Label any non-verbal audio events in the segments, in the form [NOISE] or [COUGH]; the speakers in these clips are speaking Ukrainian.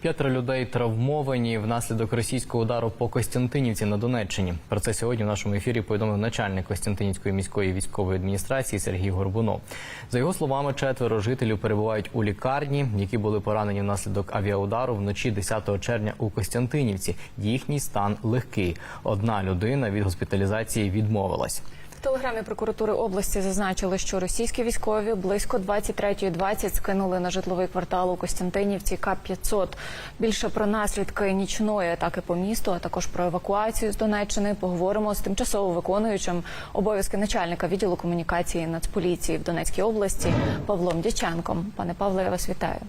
П'ятеро людей травмовані внаслідок російського удару по Костянтинівці на Донеччині. Про це сьогодні в нашому ефірі повідомив начальник Костянтинівської міської військової адміністрації Сергій Горбунов. За його словами, четверо жителів перебувають у лікарні, які були поранені внаслідок авіаудару вночі 10 червня у Костянтинівці. Їхній стан легкий. Одна людина від госпіталізації відмовилась. Телеграмі прокуратури області зазначили, що російські військові близько 23.20 скинули на житловий квартал у Костянтинівці К-500. Більше про наслідки нічної атаки по місту, а також про евакуацію з Донеччини поговоримо з тимчасово виконуючим обов'язки начальника відділу комунікації Нацполіції в Донецькій області Павлом Дяченком. Пане Павло, я вас вітаю.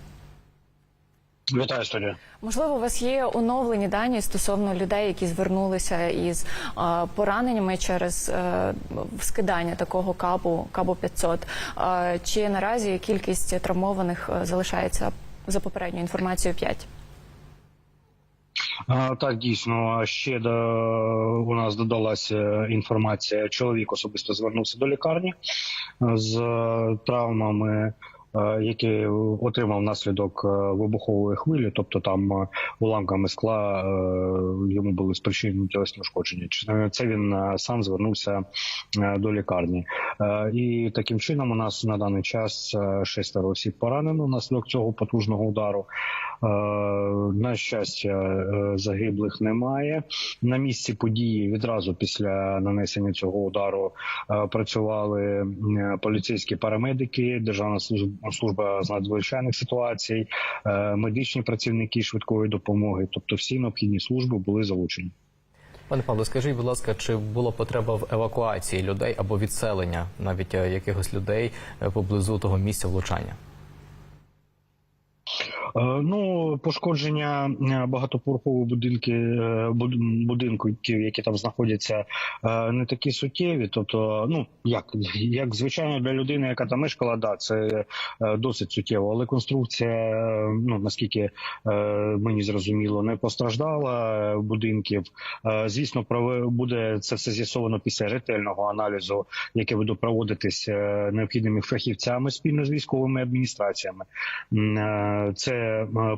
Вітаю студія. Можливо, у вас є оновлені дані стосовно людей, які звернулися із е, пораненнями через е, скидання такого кабу кабу 500. Е, чи наразі кількість травмованих е, залишається за попередньою інформацією 5? Так, дійсно, ще до у нас додалася інформація. Чоловік особисто звернувся до лікарні з травмами, е, які отримав внаслідок е, вибухової хвилі, тобто там е, уламками скла е, йому були спричинені тілесні ушкодження. Це він е, сам звернувся е, до лікарні. Е, І таким чином у нас на даний час е, шестеро осіб поранено внаслідок цього потужного удару. Е, На щастя, е, загиблих немає. На місці події відразу після нанесення цього удару е, працювали е, поліцейські парамедики, Державна служба- служба з надзвичайних ситуацій, е, медичні працівники швидкої допомоги. Тобто, всі необхідні служби були залучені. Пане Павло, скажіть, будь ласка, чи була потреба в евакуації людей або відселення навіть е, якихось людей е, поблизу того місця влучання? Е, Ну, пошкодження е, багатоповерхових будинки е, будинків, які там знаходяться, не такі суттєві. Тобто, ну як, як звичайно для людини, яка там мешкала, да, це досить суттєво. Але конструкція, ну наскільки мені зрозуміло, не постраждала будинків. Звісно, буде це все з'ясовано після ретельного аналізу, яке буде проводитись необхідними фахівцями спільно з військовими адміністраціями. М, е,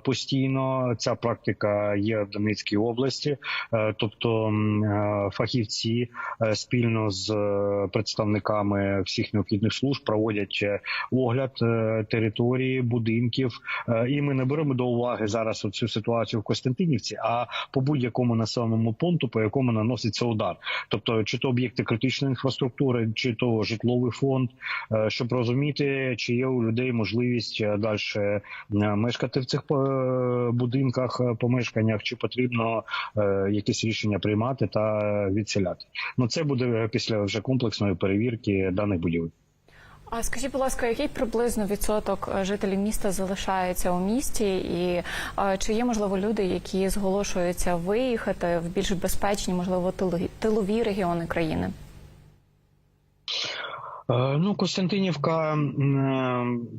Постійно. Ця практика є в Донецькій області, Е, тобто е, фахівці е, спільно з представниками всіх необхідних служб проводять огляд території, будинків, і ми не беремо до уваги зараз цю ситуацію в Костянтинівці, а по будь-якому населеному пункту, по якому наноситься удар, тобто чи то об'єкти критичної інфраструктури, чи то житловий фонд, щоб розуміти, чи є у людей можливість далі мешкати в цих е, будинках, е, помешканнях, чи потрібно е, якісь рішення приймати та відселяти. Ну це буде після вже комплексної перевірки даних будівель. А скажіть, будь ласка, який приблизно відсоток жителів міста залишається у місті, і чи є можливо люди, які зголошуються виїхати в більш безпечні, можливо, тилові регіони країни? Е, Ну, Костянтинівка, е,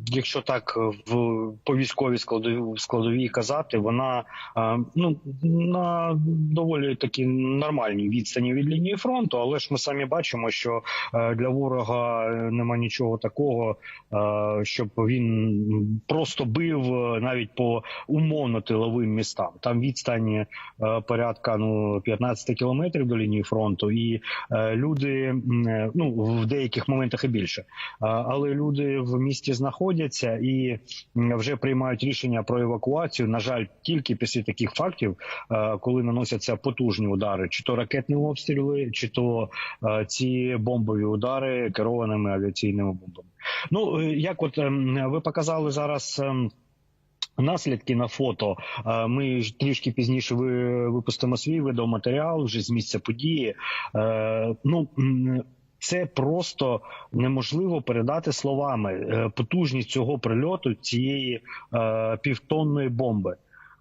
якщо так в по військовій складовій, складовій казати, вона е, ну на доволі такі нормальній відстані від лінії фронту, але ж ми самі бачимо, що е, для ворога нема нічого такого, е, щоб він просто бив е, навіть по умовно тиловим містам. Там відстань е, порядка ну 15 кілометрів до лінії фронту, і е, люди е, ну в деяких моментах і більше. Але люди в місті знаходяться і вже приймають рішення про евакуацію. На жаль, тільки після таких фактів, коли наносяться потужні удари, чи то ракетні обстріли, чи то ці бомбові удари керованими авіаційними бомбами. Ну е, як от ем, ви показали зараз. ем, Наслідки на фото ми трішки пізніше ви випустимо свій відеоматеріал вже з місця події. Е, Ну це просто неможливо передати словами. Е, Потужність цього прильоту цієї е, півтонної бомби.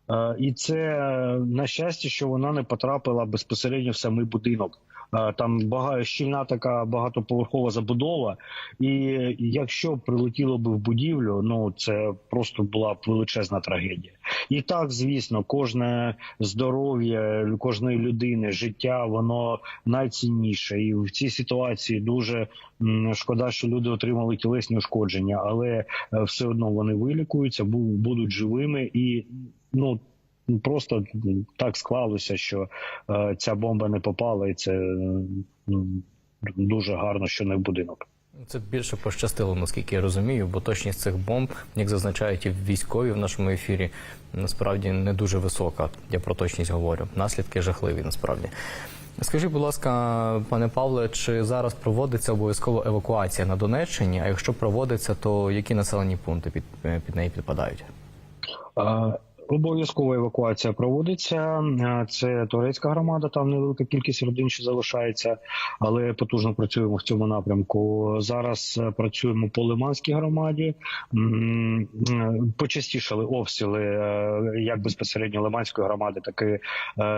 Е, І це на щастя, що вона не потрапила безпосередньо в самий будинок. Е, Там багато щільна така багатоповерхова забудова, і якщо прилетіло би в будівлю, ну це просто була б величезна трагедія. І так, звісно, кожне здоров'я кожної людини, життя, воно найцінніше. І в цій ситуації дуже шкода, що люди отримали тілесні ушкодження, але е, все одно вони вилікуються, бу- будуть живими і ну. просто так склалося, що е, ця бомба не попала, і це е, дуже гарно, що не в будинок. Це більше пощастило, наскільки я розумію, бо точність цих бомб, як зазначають і військові в нашому ефірі, насправді не дуже висока. Я про точність говорю. Наслідки жахливі насправді. Скажіть, будь ласка, пане Павле, чи зараз проводиться обов'язково евакуація на Донеччині? А якщо проводиться, то які населені пункти під, під неї підпадають? Е, Обов'язкова евакуація проводиться. Е, Це турецька громада, там невелика кількість родин, що залишається, але потужно працюємо в цьому напрямку. Зараз е, працюємо по Лиманській громаді. Е, Почастішали обстріли як безпосередньо Лиманської громади, так і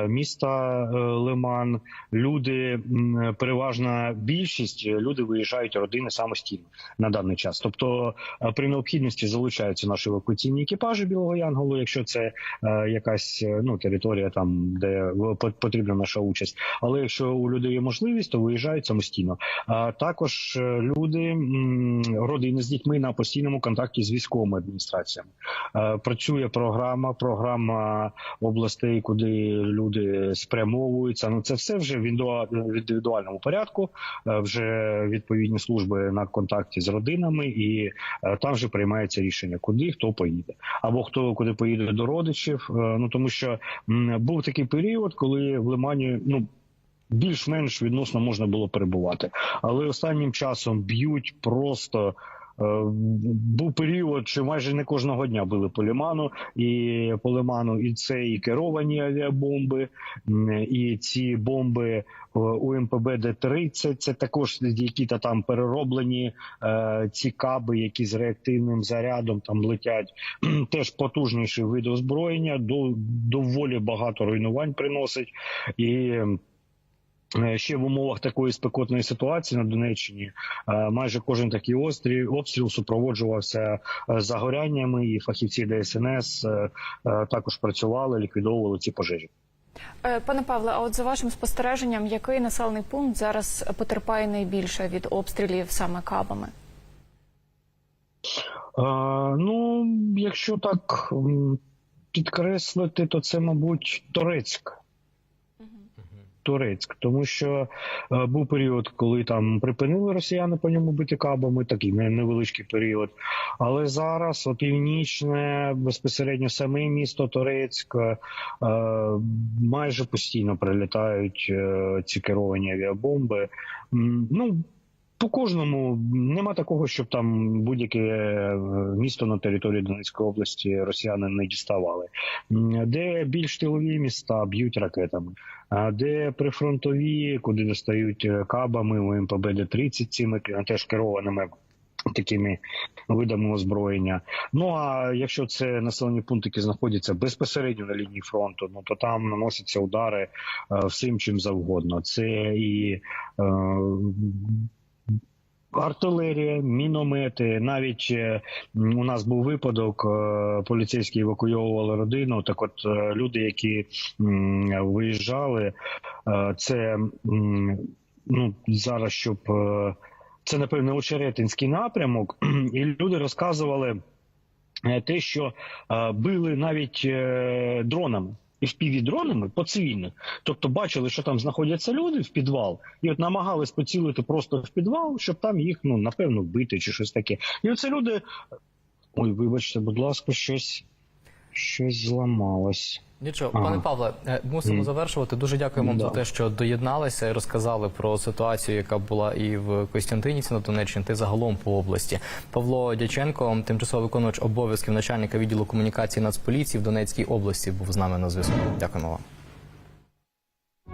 міста Лиман. Люди переважна більшість люди виїжджають родини самостійно на даний час. Тобто при необхідності залучаються наші евакуаційні екіпажі Білого Янголу, якщо це е, якась е, ну територія, там де в- потрібна наша участь. Але якщо у людей є можливість, то виїжджають самостійно. А також е, люди, родини з дітьми на постійному контакті з військовими адміністраціями. Е, Працює програма, програма областей, куди люди спрямовуються. Ну це все вже в індивідуальному порядку. Е, Вже відповідні служби на контакті з родинами, і е, там вже приймається рішення, куди хто поїде, або хто куди поїде до родичів. Е, Ну тому що був такий період, коли в Лимані ну. Більш-менш відносно можна було перебувати, але останнім часом б'ють просто. Е, Був період, що майже не кожного дня били по лиману, і по лиману, і це і керовані авіабомби, і ці бомби е, у МПБ Д-30, це також які-то там перероблені е, ці каби, які з реактивним зарядом там летять. [CLEARS THROAT] Теж потужніший вид озброєння, до, доволі багато руйнувань приносить. І ще в умовах такої спекотної ситуації на Донеччині е, майже кожен такий острів, обстріл супроводжувався е, загоряннями, і фахівці ДСНС е, е, також працювали, ліквідовували ці пожежі. Е, Пане Павле, а от за вашим спостереженням, який населений пункт зараз потерпає найбільше від обстрілів саме кабами? Е, ну, якщо так підкреслити, то це, мабуть, Торецьк. Турецьк, тому що е, був період, коли там припинили росіяни по ньому бити кабами, такий невеличкий період. Але зараз північне, безпосередньо саме місто Турецьк, е, майже постійно прилітають е, ці керовані авіабомби. Ну, по кожному нема такого, щоб там будь-яке е, місто на території Донецької області росіяни не діставали. Де більш тилові міста б'ють ракетами, де прифронтові, куди достають е, кабами МПБ Д-30 цими е, теж керованими. Такими видами озброєння. Ну а якщо це населені пункти, які знаходяться безпосередньо на лінії фронту, ну то там наносяться удари всім чим завгодно. Це і е, артилерія, міномети. Навіть е, у нас був випадок, е, поліцейські евакуйовували родину. Так, от е, люди, які виїжджали, це ну зараз, щоб це напевно очеретинський напрямок, [CLEARS THROAT] і люди розказували те, що били навіть дронами. І впівдронами по цивільних, тобто бачили, що там знаходяться люди в підвал, і от намагались поцілити просто в підвал, щоб там їх ну напевно вбити чи щось таке. І оце люди. Ой, вибачте, будь ласка, щось щось зламалось. Нічого, Ага. пане Павле, е, мусимо mm. завершувати. Дуже дякуємо вам Да. за те, що доєдналися і розказали про ситуацію, яка була і в Костянтинівці на Донеччині, та й загалом по області. Павло Дяченко, тимчасово виконувач обов'язків начальника відділу комунікації Нацполіції в Донецькій області, був з нами на зв'язку. Дякуємо вам.